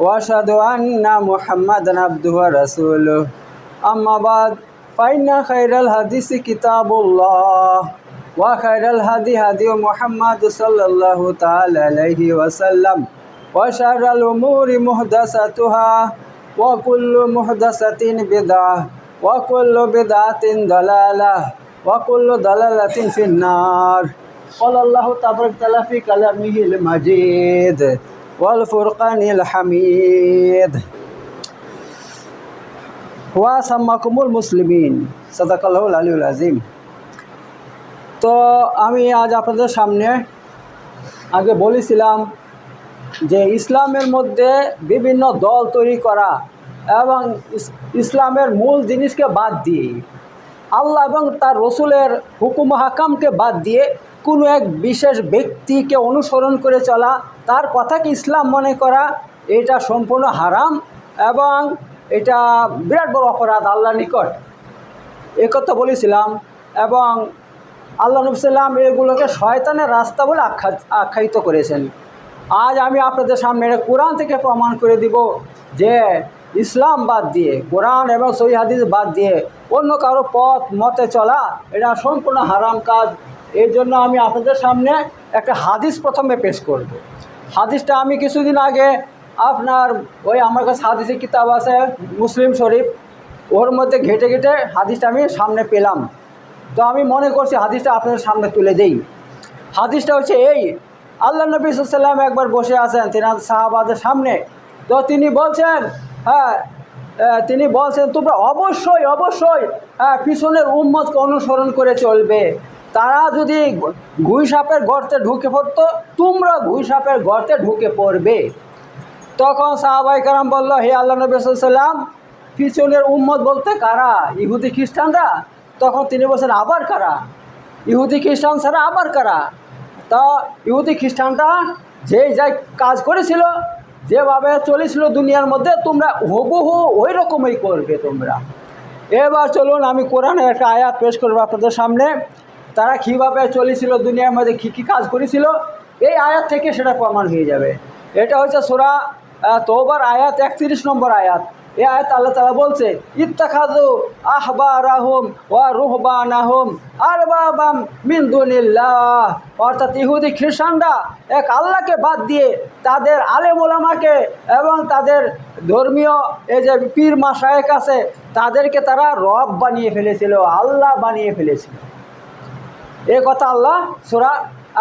واشهد ان محمدا عبده ورسوله اما بعد فان خير الحديث كتاب الله وخير الهدي هدي محمد صلى الله تعالى عليه وسلم وشر الامور محدثاتها وكل محدثه بدعه وكل بدعه ضلاله وكل ضلاله في النار قال الله تبارك وتعالى في كلامه المجيد والفرقان الحميد ওয়াসাম্মাকুমুল মুসলিমিন সদাকাল্লাহুল আলিউল আজিম তো আমি আজ আপনাদের সামনে আগে বলেছিলাম যে ইসলামের মধ্যে বিভিন্ন দল তৈরি করা এবং ইস- ইসলামের মূল জিনিসকে বাদ দিয়ে আল্লাহ এবং তার রসুলের হুকুম হাকামকে বাদ দিয়ে কোনো এক বিশেষ ব্যক্তিকে অনুসরণ করে চলা, তার কথাকে ইসলাম মনে করা, এটা সম্পূর্ণ হারাম এবং এটা বিরাট বড় অপরাধ আল্লাহর নিকট। এ কথা বলেছিলাম এবং আল্লাহ নবসাল্লাম এগুলোকে শয়তানের রাস্তা বলে আখ্যা, আখ্যায়িত করেছেন। আজ আমি আপনাদের সামনে কোরআন থেকে প্রমাণ করে দিব যে ইসলাম বাদ দিয়ে, কোরআন এবং সহি হাদিস বাদ দিয়ে অন্য কারও পথ, মতে চলা, এটা সম্পূর্ণ হারাম কাজ। এর জন্য আমি আপনাদের সামনে একটা হাদিস প্রথমে পেশ করব। হাদিসটা আমি কিছুদিন আগে আপনার ওই আমার কাছে হাদিসের কিতাব আছে, মুসলিম শরীফ, ওর মধ্যে ঘেটে ঘেটে হাদিসটা আমি সামনে পেলাম। তো আমি মনে করছি হাদিসটা আপনাদের সামনে তুলে দেই। হাদিসটা হচ্ছে এই, আল্লাহ নবী সাল্লাম একবার বসে আছেন তেনার সাহাবাদের সামনে। তো তিনি বলছেন হ্যাঁ তিনি বলছেন, তোমরা অবশ্যই অবশ্যই হ্যাঁ পিছনের উম্মতকে অনুসরণ করে চলবে। তারা যদি ঘুই সাপের গর্তে ঢুকে পড়তো, তোমরা ঘুই সাপের গর্তে ঢুকে পড়বে। তখন সাহাবাই কারাম বলল, হে আল্লাহ নবী সাল্লাম পিছনের উম্মত বলতে কারা? ইহুদি খ্রিস্টানরা? তখন তিনি বলছেন, আবার কারা? ইহুদি খ্রিস্টান ছাড়া আবার কারা? তা ইহুদি খ্রিস্টানরা যে যাই কাজ করেছিল, যেভাবে চলেছিল দুনিয়ার মধ্যে, তোমরা হুবহু ওই রকমই করবে তোমরা। এবার চলুন, আমি কোরআনে একটা আয়াত পেশ করব আপনাদের সামনে। তারা কীভাবে চলেছিল, দুনিয়ার মধ্যে কী কী কাজ করেছিল, এই আয়াত থেকে সেটা প্রমাণ হয়ে যাবে। এটা হচ্ছে সোরা তোবার আয়াত একত্রিশ নম্বর আয়াত। এ আয়াত আল্লাহ তালা বলছে ইত্তাখাজু আহবা রাহুম ওয়া রুহবা নাহুম আর বাবাম মিন্দুনিল্লাহ অর্থাৎ ইহুদি খ্রিস্টানরা এক আল্লাহকে বাদ দিয়ে তাদের আলেম ওলামাকে এবং তাদের ধর্মীয় এই যে পীর মাসায়েক আছে, তাদেরকে তারা রব বানিয়ে ফেলেছিল, আল্লাহ বানিয়ে ফেলেছিল। এ কথা আল্লাহ সুরা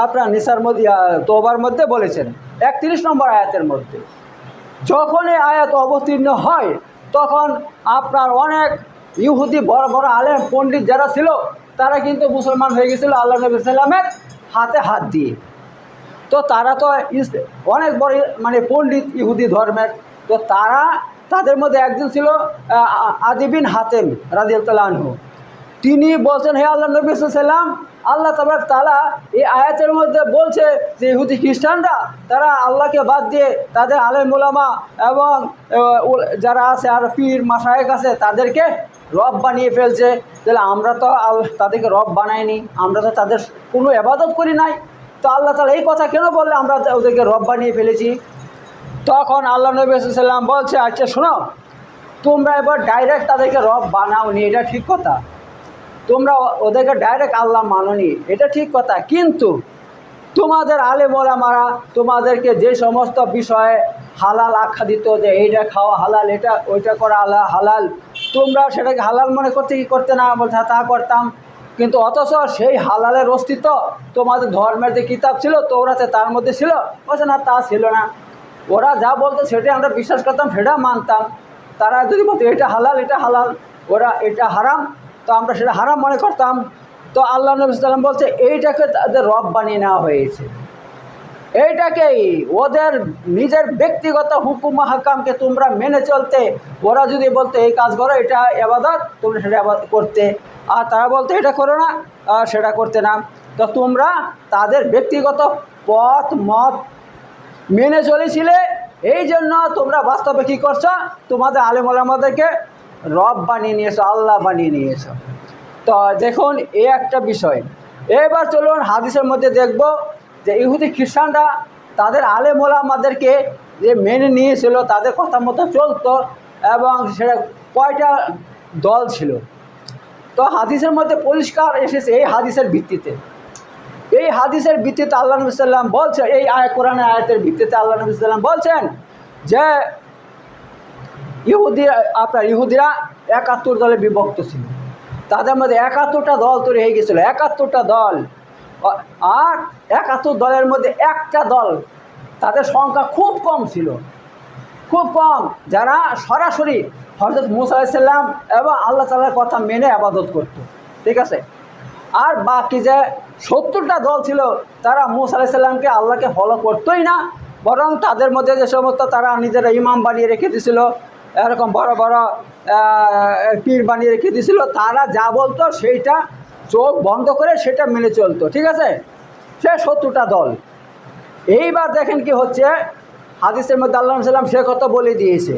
আপনার নিসার মধ্যে তোবার মধ্যে বলেছেন। একত্রিশ নম্বর আয়াতের মধ্যে। যখন এই আয়াত অবতীর্ণ হয়, তখন আপনার অনেক ইহুদি বড় বড় আলেম, পণ্ডিত যারা ছিল, তারা কিন্তু মুসলমান হয়ে গেছিল আল্লাহ নবী সাল্লামের হাতে হাত দিয়ে। তো তারা তো অনেক বড় মানে পণ্ডিত ইহুদি ধর্মের, তো তারা তাদের মধ্যে একজন ছিল আদিবিন হাতেম রাজিয়ালতালাহু তিনি বলছেন, হে আল্লাহ, নবী সাল্লাম আল্লাহ তাবাক তালা এই আয়াতের মধ্যে বলছে যে, ইহুদি খ্রিস্টানরা, তারা আল্লাহকে বাদ দিয়ে তাদের আলেম মোলামা এবং যারা আছে, আর পীর মাসায়েক আছে, তাদেরকে রব বানিয়ে ফেলছে। তাহলে আমরা তো আল, তাদেরকে রব বানাইনি, আমরা তো তাদের কোনো এবাদত করি নাই। তো আল্লাহ তালা এই কথা কেন বললে, আমরা ওদেরকে রব বানিয়ে ফেলেছি? তখন আল্লাহ নবী সাল্লাম বলছে আচ্ছা শোনো, তোমরা এবার ডাইরেক্ট তাদেরকে রব বানাওনি, এটা ঠিক কথা। তোমরা ওদেরকে ডাইরেক্ট আল্লাহ মাননি। এটা ঠিক কথা। কিন্তু তোমাদের আলে মারা তোমাদেরকে যে সমস্ত বিষয়ে হালাল আখ্যা দিত যে এইটা খাওয়া হালাল এটা ওইটা করা আলা হালাল তোমরা সেটাকে হালাল মনে করতে কি করতে না? বলছে হ্যাঁ, তা করতাম। কিন্তু অথচ সেই হালালের অস্তিত্ব তোমাদের ধর্মের যে কিতাব ছিল তোরাতে তার মধ্যে ছিল। বলছে না তা ছিল না। ওরা যা বলতো সেটাই আমরা বিশ্বাস করতাম সেটা মানতাম। তারা যদি বলতো এটা হালাল এটা হালাল। ওরা এটা হারাম। তো আমরা সেটা হারাম মনে করতাম। তো আল্লাহ নবী সাল্লাম বলছে, এইটাকে তাদের রব বানিয়ে নেওয়া হয়েছে। এইটাকেই ওদের নিজের ব্যক্তিগত হুকুম হাকামকে তোমরা মেনে চলতে, ওরা যদি বলতে, এই কাজ করো, এটা এবাদত তোমরা সেটা করতে। আর তারা বলতে, এটা করো না সেটা করতে না। তো তোমরা তাদের ব্যক্তিগত পথ, মত মেনে চলেছিলে। এই জন্য তোমরা বাস্তবে কী করছ? তোমাদের আলেম আমাদেরকে রব বানিয়ে নিয়েছো, আল্লাহ বানিয়ে নিয়েছো। তো দেখুন, এই একটা বিষয়। এবার চলুন হাদিসের মধ্যে দেখব যে ইহুদি খ্রিস্টানরা তাদের আলেম আমাদেরকে যে মেনে নিয়েছিল, তাদের কথা মতো চলতো এবং সেটা কয়টা দল ছিল। তো হাদিসের মধ্যে পরিষ্কার এসেছে এই হাদিসের ভিত্তিতে। এই হাদিসের ভিত্তিতে আল্লাহ নবী সাল্লাম বলছে এই আয় কোরআন আয়াতের ভিত্তিতে আল্লাহ নবী সাল্লাম বলছেন যে ইহুদি আপনার ইহুদিরা একাত্তর দলে বিভক্ত ছিল। তাদের মধ্যে একাত্তরটা দল তৈরি হয়ে গেছিল, একাত্তরটা দল। আর একাত্তর দলের মধ্যে একটা দল, তাদের সংখ্যা খুব কম ছিল। খুব কম, যারা সরাসরি হজরত মুসা আলাইসাল্লাম এবং আল্লাহ তালার কথা মেনে আবাদত করত, ঠিক আছে? আর বাকি যে সত্তরটা দল ছিল, তারা মুসা আলাইসাল্লামকে আল্লাহকে ফলো করতোই না, বরং তাদের মধ্যে যে সমস্ত তারা নিজেরা ইমাম বানিয়ে রেখে দিয়েছিল এরকম বড় বড় পীর বানিয়ে রেখে দিয়েছিল, তারা যা বলতো সেইটা চোখ বন্ধ করে সেটা মেনে চলতো, ঠিক আছে? সে সত্তরটা দল। এইবার দেখেন কি হচ্ছে, হাদিসের মধ্যে আল্লাহ সাল্লাম সে কথা বলে দিয়েছে।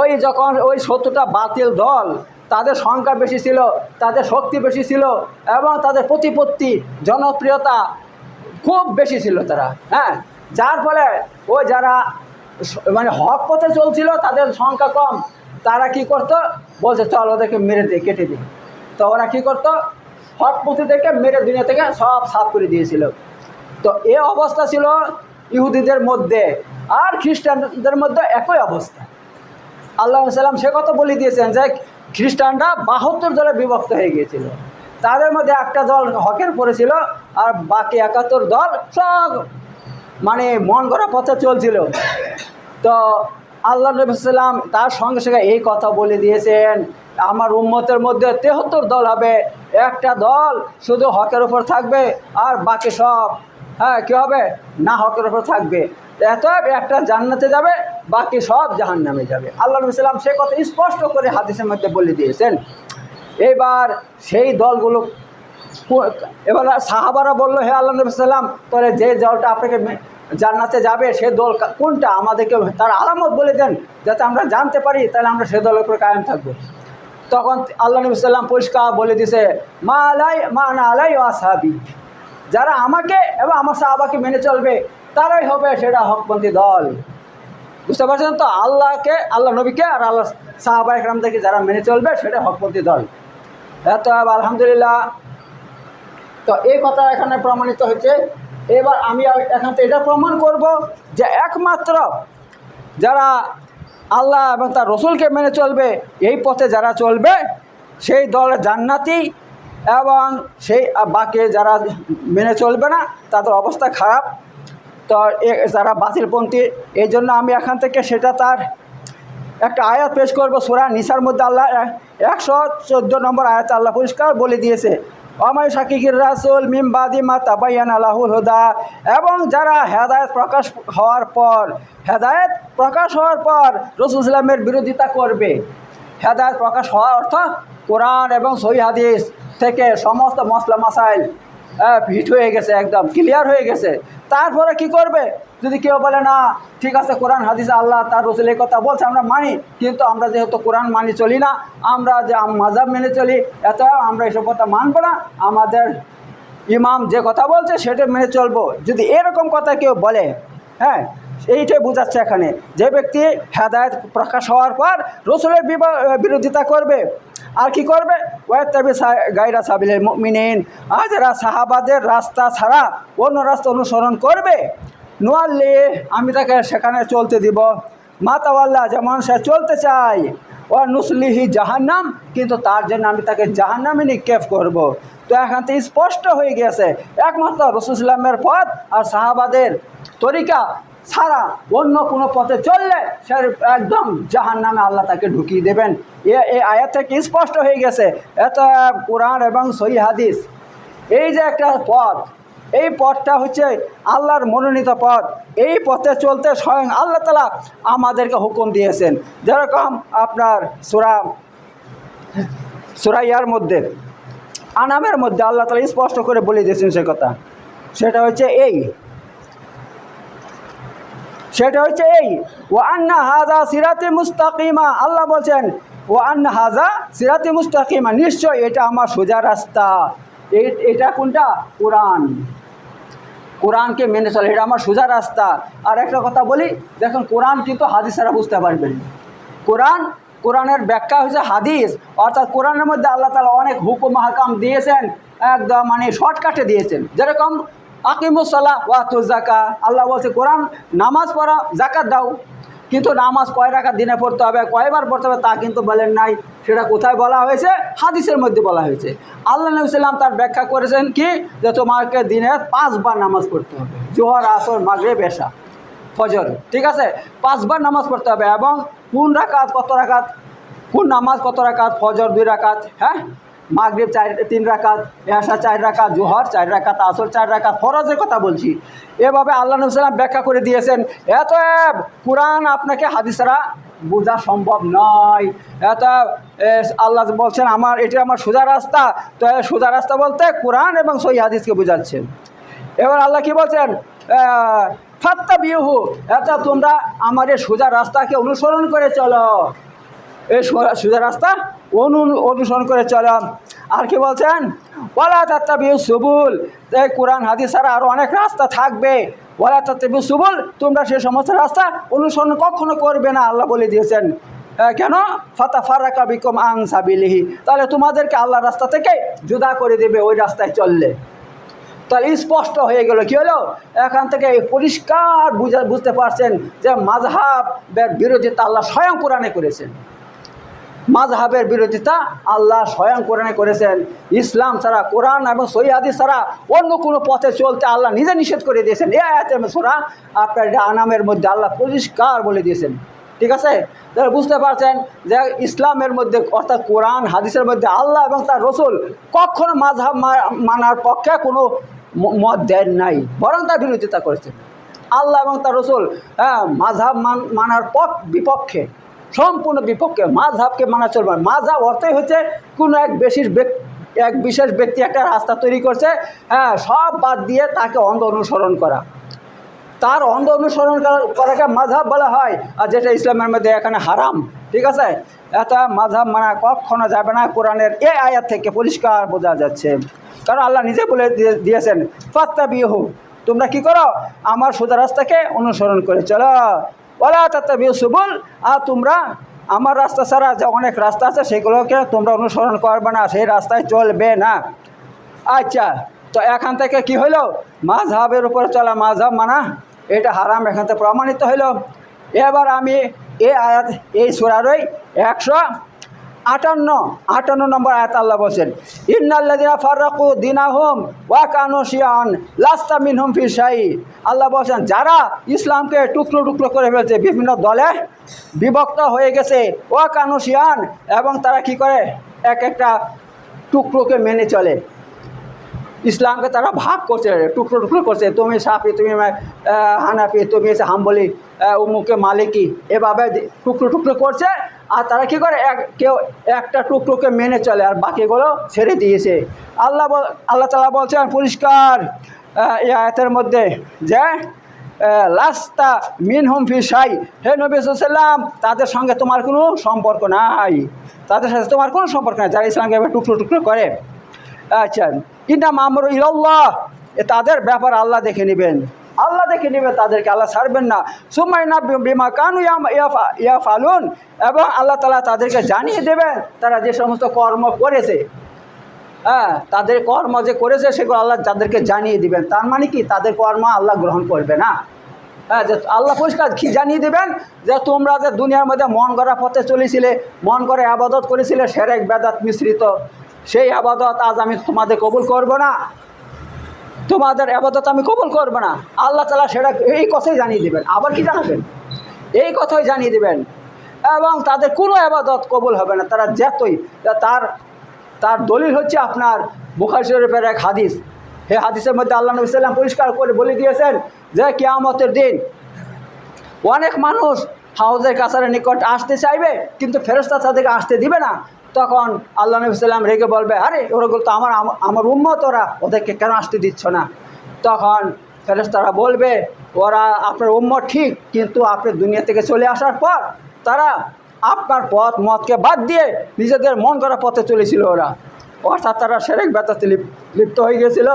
ওই যখন ওই সত্তরটা বাতিল দল, তাদের সংখ্যা বেশি ছিল, তাদের শক্তি বেশি ছিল, এবং তাদের প্রতিপত্তি, জনপ্রিয়তা খুব বেশি ছিল তারা হ্যাঁ? যার ফলে ওই যারা মানে হক পথে চলছিল, তাদের সংখ্যা কম। তারা কি করতো? বলছে, চল ওদেরকে মেরে দিয়ে কেটে দিই তো ওরা কী করতো? হক পথে থেকে মেরে দুনিয়া থেকে সব সাফ করে দিয়েছিল। তো এ অবস্থা ছিল ইহুদিদের মধ্যে আর খ্রিস্টানদের মধ্যে একই অবস্থা। আল্লাহ সাল্লাম সে কথা বলে দিয়েছেন যে, খ্রিস্টানরা বাহাত্তর দলে বিভক্ত হয়ে গিয়েছিল। তাদের মধ্যে একটা দল হকের পড়েছিল আর বাকি একাত্তর দল সব মানে মন করা পথে চলছিল। তো আল্লাহ নবী সাল্লাম তার সঙ্গে সঙ্গে এই কথা বলে দিয়েছেন, আমার উম্মতের মধ্যে তেহত্তর দল হবে, একটা দল শুধু হকের উপর থাকবে আর বাকি সব হ্যাঁ কী হবে? না হকের উপর থাকবে। এত একটা জান্নাতে যাবে, বাকি সব জাহান নামে যাবে। আল্লাহ নবী সাল্লাম সে কথা স্পষ্ট করে হাদিসের মধ্যে বলে দিয়েছেন। এবার সেই দলগুলো এবার সাহাবারা বলল, হে আল্লাহ নবী সাল্লাম তাহলে যে দলটা আপনাকে জান্নাতে যাবে, সে দল কোনটা? আমাদেরকে তার আলামত বলে দেন, যাতে আমরা জানতে পারি, তাহলে আমরা সে দলের উপরে কায়েম থাকব। তখন আল্লাহ নবী সাল্লাম পরিষ্কার বলে দিছে মা আলাই, মা না আলাই ও সাহাবি যারা আমাকে এবং আমার সাহাবাকে মেনে চলবে, তারাই হবে সেটা হকপন্থী দল। বুঝতে পারছেন তো? আল্লাহকে, আল্লাহ নবীকে আর আল্লাহ সাহাবা একরামদেরকে যারা মেনে চলবে, সেটা হকপন্থী দল। এত আলহামদুলিল্লাহ। তো এই কথা এখানে প্রমাণিত হচ্ছে এবার আমি এখান থেকে এটা প্রমাণ করব যে একমাত্র যারা আল্লাহ এবং তার রসুলকে মেনে চলবে, এই পথে যারা চলবে, সেই দল জান্নাতি এবং সেই বাকি যারা মেনে চলবে না, তাদের অবস্থা খারাপ। তো যারা বাতিলপন্থী, এই জন্য আমি এখান থেকে সেটা তার একটা আয়াত পেশ করব, সোরা নিসার মধ্যে আল্লাহ একশো চোদ্দ নম্বর আয়াত আল্লাহ পরিষ্কার বলে দিয়েছে। অমায় শাকিকির রাসুল, মিমবাদি মাতা তাবাইয়ান আল্লাহুল হুদা এবং যারা হেদায়ত প্রকাশ হওয়ার পর, হেদায়ত প্রকাশ হওয়ার পর রসুল ইসলামের বিরোধিতা করবে। হেদায়ত প্রকাশ হওয়ার অর্থ কোরআন এবং সহি হাদিস থেকে সমস্ত মশলা মাসাইল হিট হয়ে গেছে একদম ক্লিয়ার হয়ে গেছে। তারপরে কি করবে? যদি কেউ বলে, না, ঠিক আছে, কোরআন, হাদিস, আল্লাহ, তার রসুল কথা বলছে, আমরা মানি, কিন্তু আমরা যেহেতু কোরআন মানি চলি না, আমরা যে মাজাব মেনে চলি এত আমরা এসব কথা মানবো না। আমাদের ইমাম যে কথা বলছে, সেটা মেনে চলবো। যদি এরকম কথা কেউ বলে হ্যাঁ এইটাই বোঝাচ্ছে এখানে। যে ব্যক্তি হেদায়ত প্রকাশ হওয়ার পর রসুলের বিরোধিতা করবে, আর কি করবে? ওয়াত্তাবি গাইরা সাবিলের মিনেন আর যারা সাহাবাদের রাস্তা ছাড়া অন্য রাস্তা অনুসরণ করবে। নোয়াল্লি, আমি তাকে সেখানে চলতে দিব। মাতাওয়াল্লা যেমন সে চলতে চাই ও নুসলিহি জাহান্নাম, কিন্তু তার জন্য আমি তাকে জাহান্নামে নিক্ষেপ করব। তো এখান থেকে স্পষ্ট হয়ে গেছে, একমাত্র রসুলামের পথ আর সাহাবাদের তরিকা ছাড়া অন্য কোনো পথে চললে সে একদম জাহান নামে আল্লাহ তাকে ঢুকিয়ে দেবেন। এ এই আয়াত থেকে স্পষ্ট হয়ে গেছে, এত কোরআন এবং সহি হাদিস। এই যে একটা পথ এই পথটা হচ্ছে আল্লাহর মনোনীত পথ। এই পথে চলতে স্বয়ং আল্লাহ তালা আমাদেরকে হুকুম দিয়েছেন। যেরকম আপনার সুরা সুরাইয়ার মধ্যে, আনামের মধ্যে আল্লাহ তালা স্পষ্ট করে বলে দিয়েছেন সে কথা। সেটা হচ্ছে এই। সেটা হচ্ছে এই। ও আন্না হাজা সিরাতে মুস্তাকিমা। আল্লাহ বলছেন ও আন্না হাজা সিরাতে মুস্তাকিমা। নিশ্চয় এটা আমার সোজা রাস্তা। এটা কোনটা? কোরআন। কোরআনকে মেনে চলে। এটা আমার সোজা রাস্তা। আর একটা কথা বলি, দেখুন, কোরআন কিন্তু হাদিসেরা বুঝতে পারবেন কোরআন, কোরআনের ব্যাখ্যা হয়েছে হাদিস। অর্থাৎ কোরআনের মধ্যে আল্লাহ তালা অনেক হুকুম, হাকাম দিয়েছেন, একদম মানে শর্টকাটে দিয়েছেন। যেরকম আকিমুসাল্লাহ ওয়াতু জাকা আল্লাহ বলছে, কোরআন, নামাজ পড়া জাকাত দাও। কিন্তু নামাজ কয় রাখা দিনে পড়তে হবে, কয়বার পড়তে হবে তা কিন্তু বলেন নাই। সেটা কোথায় বলা হয়েছে? হাদিসের মধ্যে বলা হয়েছে। আল্লাহ নবী সাল্লাম তার ব্যাখ্যা করেছেন কি? যে তোমাকে দিনে পাঁচবার নামাজ পড়তে হবে। জোহর, আসর মাগরে বেশা ফজর, ঠিক আছে? পাঁচবার নামাজ পড়তে হবে এবং কোন রাকাত কত রাকাত? কোন নামাজ কত রাকাত? ফজর দুই রাকাত হ্যাঁ? মাগরিব চার, তিন রাকাত এসা চার রাকাত, জোহর চার রাকাত, আসর চার রাকাত, ফরজের কথা বলছি। এভাবে আল্লাহ নবসাল্লাম ব্যাখ্যা করে দিয়েছেন। এত কোরআন আপনাকে হাদিসরা বোঝা সম্ভব নয়। এত এ, আল্লাহ বলছেন আমার এটি আমার সোজা রাস্তা। তো সোজা রাস্তা বলতে কোরআন এবং সই হাদিসকে বোঝাচ্ছেন এবার আল্লাহ কি বলছেন? ফাত্তা বিহু এত তোমরা আমার এই সোজা রাস্তাকে অনুসরণ করে চলো। এই সোজা- সোজা রাস্তা অনু অনুসরণ করে চলো। আর কি বলছেন? ওলা তাত্তা বিহু সুবুল। এই কোরআন হাদিস ছাড়া আরও অনেক রাস্তা থাকবে। তাত্তা বিহু সুবুল, তোমরা সে সমস্ত রাস্তা অনুসরণ কখনো করবে না, আল্লাহ বলে দিয়েছেন। কেন? ফাতা ফারাকা বিকম আং সাবিলিহি। তাহলে তোমাদেরকে আল্লাহ রাস্তা থেকে জুদা করে দেবে, ওই রাস্তায় চললে। তাহলে স্পষ্ট হয়ে গেল, কি হলো? এখান থেকে পরিষ্কার বুঝা বুঝতে পারছেন যে মাঝহাবের বিরোধিতা আল্লাহ স্বয়ং কোরআনে করেছেন। মাঝহাবের বিরোধিতা আল্লাহ স্বয়ং কোরআনে করেছেন। ইসলাম ছাড়া কোরআন এবং সৈয়াদি ছাড়া অন্য কোনো পথে চলতে আল্লাহ নিজে নিষেধ করে দিয়েছেন। এ আয়াতের সোরা আপনার আনামের মধ্যে আল্লাহ পরিষ্কার বলে দিয়েছেন। ঠিক আছে? তাহলে বুঝতে পারছেন যে ইসলামের মধ্যে অর্থাৎ কোরআন, হাদিসের মধ্যে আল্লাহ এবং তার রসুল কখনো মাঝহাব মানার পক্ষে কোনো মত দেন নাই, বরং তার বিরোধিতা করেছেন। আল্লাহ এবং তার রসুল হ্যাঁ মাঝহাব মান- মানার পক, বিপক্ষে সম্পূর্ণ বিপক্ষে মাঝহাবকে মানা চলবে না। মাঝহাব অর্থই হচ্ছে কোনো এক বেশির এক বিশেষ ব্যক্তি একটা রাস্তা তৈরি করছে হ্যাঁ সব বাদ দিয়ে তাকে অন্ধ অনুসরণ করা। তার অন্ধ অনুসরণ করা- করাকে মাঝহাব বলা হয়, আর যেটা ইসলামের মধ্যে এখানে হারাম, ঠিক আছে? এটা মাঝহাব মানা কখনো যাবে না, কোরআনের এই আয়াত থেকে পরিষ্কার বোঝা যাচ্ছে। কারণ আল্লাহ নিজে বলে দিয়ে- দিয়েছেন ফাত্তা বিহু তোমরা কি করো? আমার সোজা রাস্তাকে অনুসরণ করে চলো। ওলা বিহু সুবুল, আর তোমরা আমার রাস্তা ছাড়া যে অনেক রাস্তা আছে সেগুলোকে তোমরা অনুসরণ করবে না, সেই রাস্তায় চলবে না। আচ্ছা তো এখান থেকে কি হইল? মাঝহাবের উপরে চলা মাঝহাব মানা, এটা হারাম, এখান থেকে প্রমাণিত হইল। এবার আমি এই আয়াত, এই সুরারই একশো আটান্ন আটান্ন নম্বর আয়াত আল্লাহ বলছেন ইন্নাল্লাদিনা ফাররাকু দিনাহুম ওয়া কানু শিয়ান লাস্তা মিনহুম ফি শাই। আল্লাহ বলছেন, যারা ইসলামকে টুকরো টুকরো করে ফেলছে, বিভিন্ন দলে বিভক্ত হয়ে গেছে, ওয়া কানু শিয়ান এবং তারা কি করে? এক একটা টুকরোকে মেনে চলে। ইসলামকে তারা ভাগ করছে, টুকরো টুকরো করছে। তুমি সাফি, তুমি হানাফি, তুমি হাম্বলি উমুকে মালিকি, এভাবে টুকরো টুকরো করছে আর তারা কি করে? এক কেউ একটা টুকরোকে মেনে চলে আর বাকিগুলো ছেড়ে দিয়েছে। আল্লাহ আল্লাহ তালা বলছেন পরিষ্কার এই মধ্যে যে লাস্তা মিন হুম ফি সাই হে নবী তাদের সঙ্গে তোমার কোনো সম্পর্ক নাই। তাদের সাথে তোমার কোনো সম্পর্ক নাই, যারা ইসলামকে টুকরো টুকরো করে। আচ্ছা ইন্না মামর ইল্লাহ তাদের ব্যাপার আল্লাহ দেখে নেবেন। দেখে নেবে, তাদেরকে আল্লাহ ছাড়বেন না। সুমাই না বিমা কানু ইয়া ফালুন এবং আল্লাহ তালা তাদেরকে জানিয়ে দেবেন তারা যে সমস্ত কর্ম করেছে। হ্যাঁ তাদের কর্ম যে করেছে, সেগুলো আল্লাহ তাদেরকে জানিয়ে দিবেন। তার মানে কি? তাদের কর্ম আল্লাহ গ্রহণ করবে না। হ্যাঁ যে আল্লাহ পরিষ্কার কি জানিয়ে দেবেন? যে তোমরা যে দুনিয়ার মধ্যে মন গড়া পথে চলেছিলে, মন করে আবাদত করেছিলে, সেরেক বেদাত মিশ্রিত। সেই আবাদত আজ আমি তোমাদের কবুল করব না। তোমাদের আবাদত আমি কবল করব না। আল্লাহ তালা সেটা এই কথাই জানিয়ে দেবেন। আবার কি জানাবেন? এই কথাই জানিয়ে দেবেন। এবং তাদের কোনো আবাদত কবুল হবে না। তারা যেতই, তার তার দলিল হচ্ছে আপনার বুখার শরীফের এক হাদিস। হে হাদিসের মধ্যে আল্লাহ নবী সাল্লাম পরিষ্কার করে বলে দিয়েছেন যে কেয়ামতের দিন অনেক মানুষ হাউজের কাছারের নিকট আসতে চাইবে, কিন্তু ফেরস্তা তাদেরকে আসতে দিবে না। তখন আল্লাহ নবী সাল্লাম রেগে বলবে, আরে ওরগুলো তো আমার আমার উন্মত ওরা, ওদেরকে কেন আসতে দিচ্ছ না? তখন ফেরেস্তারা বলবে, ওরা আপনার উম্মত ঠিক, কিন্তু আপনি দুনিয়া থেকে চলে আসার পর তারা আপনার পথ, মতকে বাদ দিয়ে নিজেদের মন করা পথে চলেছিল ওরা। অর্থাৎ তারা সেরেক ব্যথাতে লিপ- লিপ্ত হয়ে গেছিল।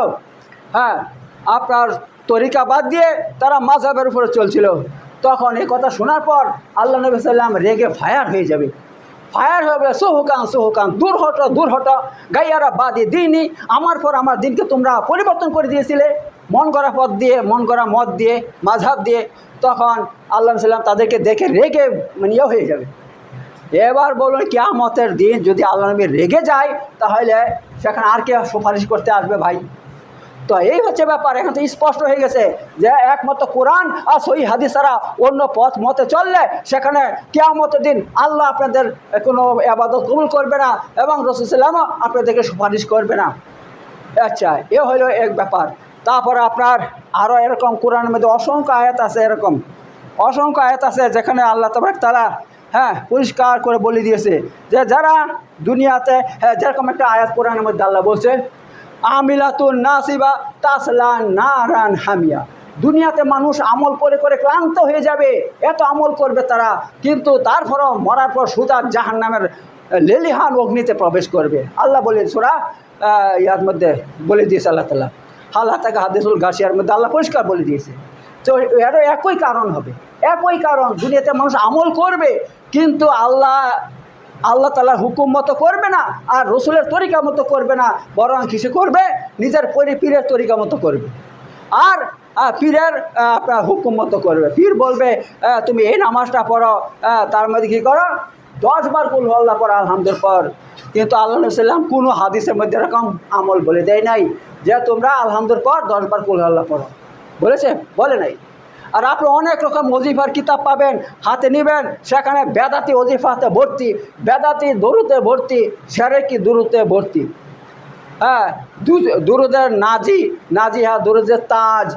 হ্যাঁ আপনার তরিকা বাদ দিয়ে তারা মাঝাবের উপরে চলছিল। তখন এই কথা শোনার পর আল্লাহ নবী সাল্লাম রেগে ফায়ার হয়ে যাবে। ফায়ার হয়ে বলে সোহকান সোহকান দূর হটো দূর হটো গাইয়ারা বাদে দিনই আমার পর আমার দিনকে তোমরা পরিবর্তন করে দিয়েছিলে। মন করা পথ দিয়ে, মন করা মত দিয়ে মাঝহাব দিয়ে তখন আল্লাহ সাল্লাম তাদেরকে দেখে রেগে মানে ইয়ে হয়ে যাবে। এবার বলুন, কেয়ামতের দিন যদি আল্লাহ নবী রেগে যায়, তাহলে সেখানে আর কে সুপারিশ করতে আসবে ভাই? তো এই হচ্ছে ব্যাপার, এখন তো স্পষ্ট হয়ে গেছে যে একমাত্র কোরআন আর সই হাদিস ছাড়া অন্য পথ মতে চললে সেখানে কেয়ামতের দিন আল্লাহ আপনাদের কোনো আবাদত কবুল করবে না এবং রসুলামও আপনাদেরকে সুপারিশ করবে না। আচ্ছা এ হলো এক ব্যাপার। তারপরে আপনার আরও এরকম কোরআনের মধ্যে অসংখ্য আয়াত আছে এরকম। অসংখ্য আয়াত আছে যেখানে আল্লাহ তবরাক তারা হ্যাঁ পরিষ্কার করে বলে দিয়েছে যে যারা দুনিয়াতে হ্যাঁ যেরকম একটা আয়াত কোরআনের মধ্যে আল্লাহ বলছে আমিলাতুন নাসিবা তাসলা নারান হামিয়া। দুনিয়াতে মানুষ আমল করে করে ক্লান্ত হয়ে যাবে, এত আমল করবে তারা, কিন্তু তারপরও মরার পর সুতার জাহান নামের লেলিহান অগ্নিতে প্রবেশ করবে। আল্লাহ বলে সোরা ইয়ার মধ্যে বলে দিয়েছে আল্লাহ তালা হাল্লা তাকে হাদিসুল গাছিয়ার মধ্যে আল্লাহ পরিষ্কার বলে দিয়েছে। তো এরও একই কারণ হবে, একই কারণ, দুনিয়াতে মানুষ আমল করবে, কিন্তু আল্লাহ আল্লাহ তালার হুকুম মতো করবে না আর রসুলের তরিকা মতো করবে না, বরং কিছু করবে, নিজের পরি, পীরের তরিকা মতো করবে। আর পীরের আপনার হুকুম মতো করবে। পীর বলবে তুমি এই নামাজটা পড়ো তার মধ্যে কী করো? দশবার কুল আল্লাহ পর আলহামদুল পর। কিন্তু আল্লাহ সাল্লাম কোনো হাদিসের মধ্যে এরকম আমল বলে দেয় নাই যে তোমরা আলহামদুল পর দশবার কুল আল্লাহ পড়ো। বলেছে বলে নাই। আর আপনি অনেক রকম ওজিফার কিতাব পাবেন, হাতে নেবেন, সেখানে বেদাতি ওজিফাতে ভর্তি, বেদাতি দরুতে ভর্তি, সেরেকি দুরুতে ভর্তি। হ্যাঁ দুরুদের নাজি নাজিহা দুরুদের তাজ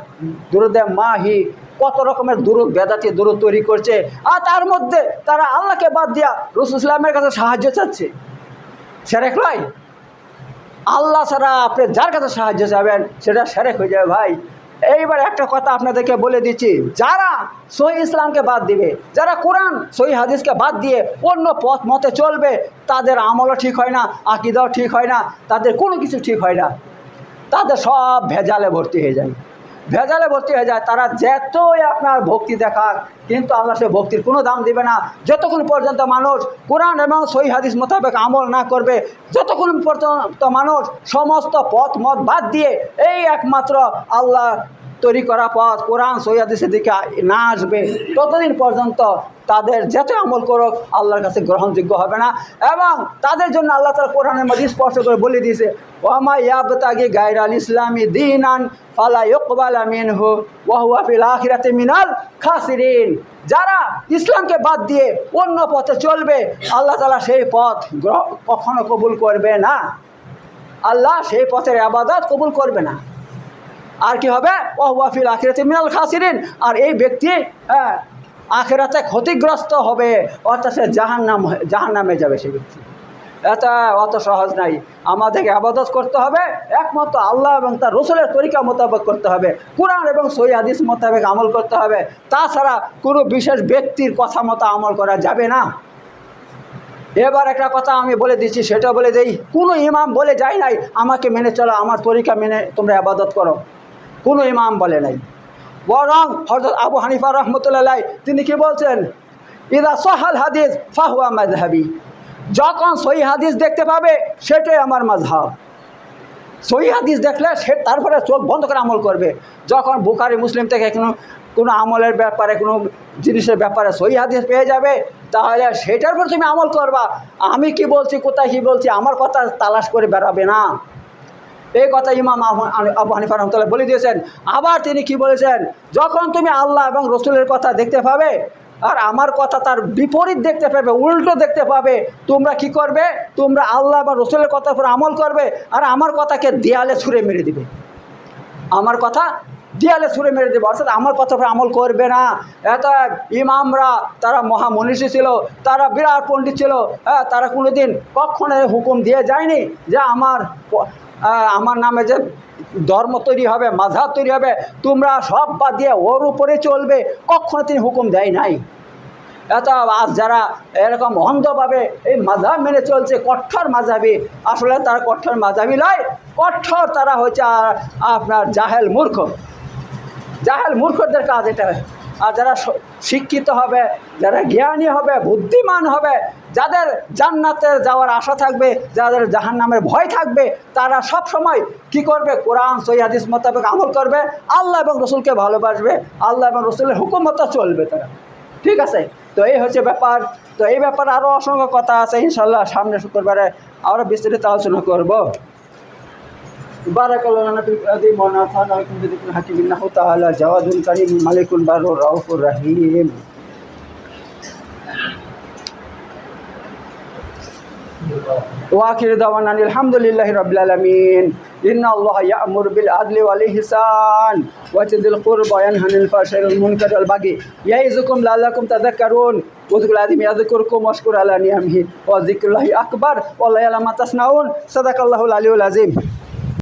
দুরুদের মাহি, কত রকমের দুরুদ, বেদাতি দুরুদ তৈরি করছে। আর তার মধ্যে তারা আল্লাহকে বাদ দিয়া রসুল ইসলামের কাছে সাহায্য চাচ্ছে। সেরেক নয়। আল্লাহ ছাড়া আপনি যার কাছে সাহায্য চাবেন, সেটা সেরেক হয়ে যাবে ভাই। এইবার একটা কথা আপনাদেরকে বলে দিচ্ছি। যারা সহি ইসলামকে বাদ দিবে, যারা কোরআন, সহি হাদিসকে বাদ দিয়ে অন্য পথ মতে চলবে, তাদের আমলও ঠিক হয় না, আকিদাও ঠিক হয় না, তাদের কোনো কিছু ঠিক হয় না। তাদের সব ভেজালে ভর্তি হয়ে যায়। ভেজালে ভর্তি হয়ে যায়, তারা যেতই আপনার ভক্তি দেখাক, কিন্তু আল্লাহ সে ভক্তির কোনো দাম দিবে না। যতক্ষণ পর্যন্ত মানুষ কোরআন এবং সই হাদিস মোতাবেক আমল না করবে, যতক্ষণ পর্যন্ত মানুষ সমস্ত পথ মত বাদ দিয়ে, এই একমাত্র আল্লাহ তৈরি করা পথ, কোরআন, সহি হাদিসের দিকে না আসবে, ততদিন পর্যন্ত তাদের যত আমল করুক, আল্লাহর কাছে গ্রহণযোগ্য হবে না। এবং তাদের জন্য আল্লাহ তালা কোরআনের মধ্যে স্পষ্ট করে বলে দিয়েছে, ওয়ামা ইয়াবতাগি গায়র আল ইসলামী দিন আন ফালা ইকবাল আমিন হু ওয়াহুয়া ফিল আখিরাতে মিনাল খাসিরিন। যারা ইসলামকে বাদ দিয়ে অন্য পথে চলবে, আল্লাহ তালা সেই পথ কখনো কবুল করবে না। আল্লাহ সেই পথের আবাদত কবুল করবে না। আর কি হবে? ওয়াফিল আখিরাতে মিনাল খাসিরিন। আর এই ব্যক্তি হ্যাঁ আখেরাতে ক্ষতিগ্রস্ত হবে, অর্থাৎ সে জাহান নাম জাহান নামে যাবে সে ব্যক্তি। এটা অত সহজ নাই। আমাদেরকে আবাদত করতে হবে, একমাত্র আল্লাহ এবং তার রসুলের তরিকা মোতাবেক করতে হবে। কোরআন এবং সই হাদিস মোতাবেক আমল করতে হবে। তাছাড়া কোনো বিশেষ ব্যক্তির কথা মতো আমল করা যাবে না। এবার একটা কথা আমি বলে দিচ্ছি, সেটা বলে দেই। কোনো ইমাম বলে যায় নাই, আমাকে মেনে চলো, আমার তরিকা মেনে তোমরা আবাদত করো। কোনো ইমাম বলে নাই। বরং হজরত আবু হানিফা রহমতুল্লাহ তিনি কি বলছেন? ইদা সহাল হাদিস ফাহুয়া মাজহাবি যখন সহি হাদিস দেখতে পাবে, সেটাই আমার মাঝহাব সহি হাদিস দেখলে সে তারপরে চোখ বন্ধ করে আমল করবে। যখন বুকারি মুসলিম থেকে কোনো কোনো আমলের ব্যাপারে, কোনো জিনিসের ব্যাপারে সহি হাদিস পেয়ে যাবে, তাহলে সেটার উপর তুমি আমল করবা। আমি কি বলছি, কোথায় কি বলছি, আমার কথা তালাশ করে বেড়াবে না। এই কথা ইমাম আবু- হানিফা রহমতুল্লাহ বলে দিয়েছেন। আবার তিনি কি বলেছেন? যখন তুমি আল্লাহ এবং রসুলের কথা দেখতে পাবে, আর আমার কথা তার বিপরীত দেখতে পাবে, উল্টো দেখতে পাবে, তোমরা কি করবে? তোমরা আল্লাহ বা রসুলের কথার উপর আমল করবে, আর আমার কথাকে দেয়ালে ছুঁড়ে মেরে দিবে। আমার কথা দেয়ালে ছুঁড়ে মেরে দেবে, অর্থাৎ আমার কথা উপর আমল করবে না। এত ইমামরা, তারা মহামনীষী ছিল, তারা বিরাট পণ্ডিত ছিল হ্যাঁ তারা কোনোদিন কখনো হুকুম দিয়ে যায়নি যে আমার আমার নামে যে ধর্ম তৈরি হবে মাঝাব তৈরি হবে, তোমরা সব বাদ দিয়ে ওর উপরে চলবে, কখনো তিনি হুকুম দেয় নাই। এত আজ যারা এরকম অন্ধভাবে এই মাঝাব মেনে চলছে, কঠোর মাঝাবি আসলে তারা কঠোর মাঝাবি নয়, কঠোর তারা হচ্ছে আপনার জাহেল মূর্খ। জাহেল মূর্খদের কাজ এটা। আর যারা শিক্ষিত হবে, যারা জ্ঞানী হবে, বুদ্ধিমান হবে, যাদের জান্নাতের যাওয়ার আশা থাকবে, যাদের জাহান্নামের ভয় থাকবে, তারা সব সময় কি করবে? কোরআন সৈয়াদিস মোতাবেক আমল করবে, আল্লাহ এবং রসুলকে ভালোবাসবে, আল্লাহ এবং রসুলের হুকুম মতো চলবে তারা। ঠিক আছে? তো এই হচ্ছে ব্যাপার। তো এই ব্যাপারে আরও অসংখ্য কথা আছে ইনশাল্লাহ সামনে শুক্রবারে আরও বিস্তারিত আলোচনা করব। بارك الله لنا في العظيم ونفعنا بكم بذكر الحكيم انه تعالى جواد كريم ملك بر رؤوف رحيم واخر دعوانا أن الحمد لله رب العالمين ان الله يأمر بالعدل والإحسان ويؤتي ذي القربى وينهى عن الفحشاء والمنكر والبغي يعظكم لعلكم تذكرون واذكروا العظيم يذكركم واشكروا على نعمه وذكر الله اكبر والله يعلم ما تصنعون صدق الله العلي العظيم